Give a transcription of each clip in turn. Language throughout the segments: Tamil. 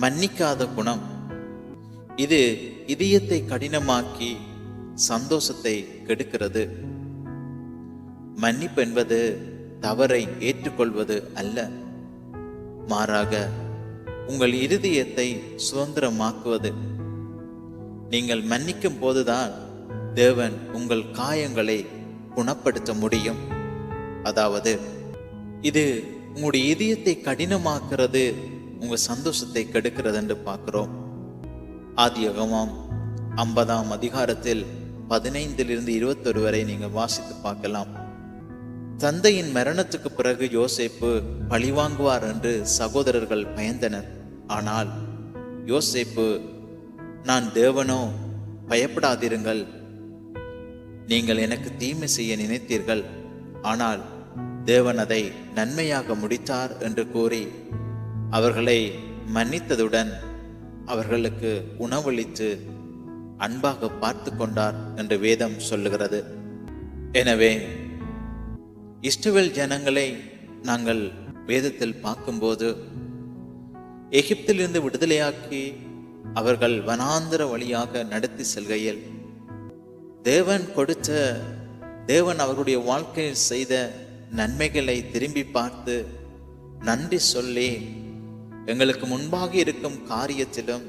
மன்னிக்காத குணம். இது இதயத்தை கடினமாக்கி சந்தோஷத்தை கெடுக்கிறது. மன்னிப்பு என்பது தவறை ஏற்றுக்கொள்வது அல்ல. மாறாக உங்கள் இருதயத்தை சுதந்திரமாக்குவது. நீங்கள் மன்னிக்கும் போதுதான் தேவன் உங்கள் காயங்களை குணப்படுத்த முடியும். அதாவது இது உங்களுடைய இதயத்தை கடினமாக்குறது உங்கள் சந்தோஷத்தை கெடுக்கிறது என்று பார்க்குறோம். ஆதியகமாம் ஐம்பதாம் அதிகாரத்தில் பதினைந்திலிருந்து இருபத்தொரு வரை நீங்கள் வாசித்து பார்க்கலாம். தந்தையின் மரணத்துக்கு பிறகு யோசேப்பு பழிவாங்குவார் என்று சகோதரர்கள் பயந்தனர். ஆனால் யோசேப்பு நான் தேவனோ பயப்படாதிருங்கள். நீங்கள் எனக்கு தீமை செய்ய நினைத்தீர்கள். ஆனால் தேவன் அதை நன்மையாக முடித்தார் என்று கூறி அவர்களை மன்னித்ததுடன் அவர்களுக்கு உணவளித்து அன்பாக பார்த்து கொண்டார் என்று வேதம் சொல்லுகிறது. எனவே இஸ்ரவேல் ஜனங்களை நாங்கள் வேதத்தில் பார்க்கும்போது எகிப்திலிருந்து விடுதலையாக்கி அவர்கள் வனாந்திர வழியாக நடத்தி செல்கையில் தேவன் கொடுத்த தேவன் அவருடைய வாழ்க்கையில் செய்த நன்மைகளை திரும்பி பார்த்து நன்றி சொல்லி எங்களுக்கு முன்பாக இருக்கும் காரியத்திலும்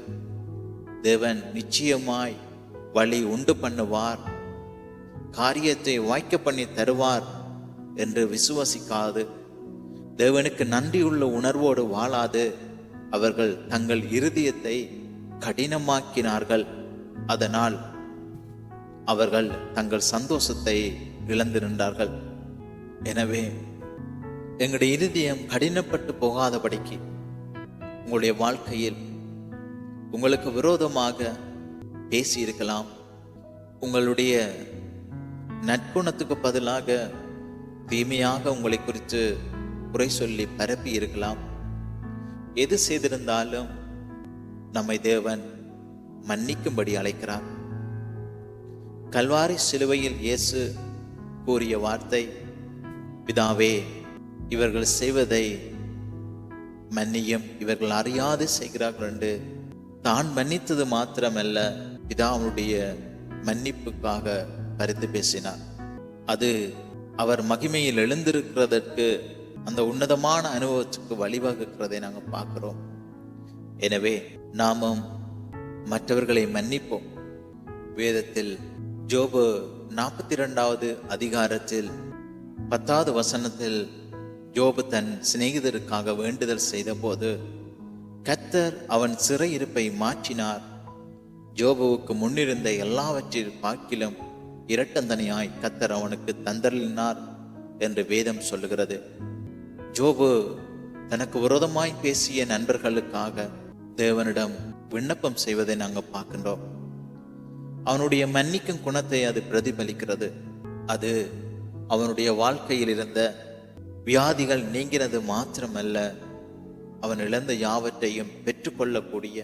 தேவன் நிச்சயமாய் வழி உண்டு பண்ணுவார். காரியத்தை வாய்க்க பண்ணி தருவார் என்று விசுவசிக்காது. தேவனுக்கு நன்றியுள்ள உணர்வோடு வாழாது. அவர்கள் தங்கள் இருதயத்தை கடினமாக்கினார்கள். அதனால் அவர்கள் தங்கள் சந்தோஷத்தை இழந்து நின்றார்கள் எனவே எங்களுடைய இருதயம் கடினப்பட்டு போகாதபடிக்கு உங்களுடைய வாழ்க்கையில் உங்களுக்கு விரோதமாக பேசியிருக்கலாம். உங்களுடைய நட்புணத்துக்கு பதிலாக தீமையாக உங்களை குறித்து குறை சொல்லி பரப்பி இருக்கலாம். எது செய்திருந்தாலும் நம்மை தேவன் மன்னிக்கும்படி அழைக்கிறார். கல்வாரி சிலுவையில் இயேசு கூறிய வார்த்தை பிதாவே இவர்கள் செய்வதை மன்னியும். இவர்கள் அறியாது செய்கிறார்கள் என்று தான் மன்னித்தது மாத்திரமல்ல பிதாவுடைய மன்னிப்புக்காக பரிந்து பேசினார். அது அவர் மகிமையில் எழுந்திருக்கிறதற்கு அந்த உன்னதமான அனுபவத்துக்கு வழிவகுக்கிறதை நாங்கள் பார்க்கிறோம். எனவே நாமும் மற்றவர்களை மன்னிப்போம். வேதத்தில் ஜோபு நாற்பத்தி இரண்டாவது அதிகாரத்தில் பத்தாவது வசனத்தில் ஜோபு தன் சிநேகிதருக்காக வேண்டுதல் செய்தபோது கத்தர் அவன் சிறையிருப்பை மாற்றினார். ஜோபுவுக்கு முன்னிருந்த எல்லாவற்றில் பார்க்கிலும் இரட்டந்தனையாய் கத்தர் அவனுக்கு தந்தரலினார் என்று வேதம் சொல்லுகிறது. ஜோபு தனக்கு விரோதமாய் பேசிய நண்பர்களுக்காக தேவனிடம் விண்ணப்பம் செய்வதை நாங்கள் பார்க்கின்றோம். அவனுடைய மன்னிக்கும் குணத்தை அது பிரதிபலிக்கிறது. அது அவனுடைய வாழ்க்கையில் இருந்த வியாதிகள் நீங்கிறது மாத்திரமல்ல அவன் இழந்த யாவற்றையும் பெற்றுக்கொள்ளக்கூடிய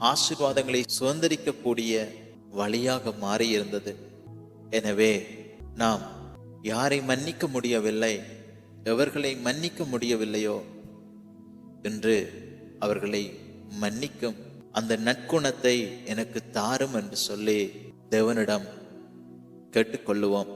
ஆசீர்வாதங்களை சுதந்திரிக்கக்கூடிய வழியாக மாறியிருந்தது. எனவே நாம் யாரை மன்னிக்க முடியவில்லை எவர்களை மன்னிக்க முடியவில்லையோ என்று அவர்களை மன்னிக்கும் அந்த நற்குணத்தை எனக்கு தாரும் என்று சொல்லி தேவனிடம் கேட்டுக்கொள்ளுவோம்.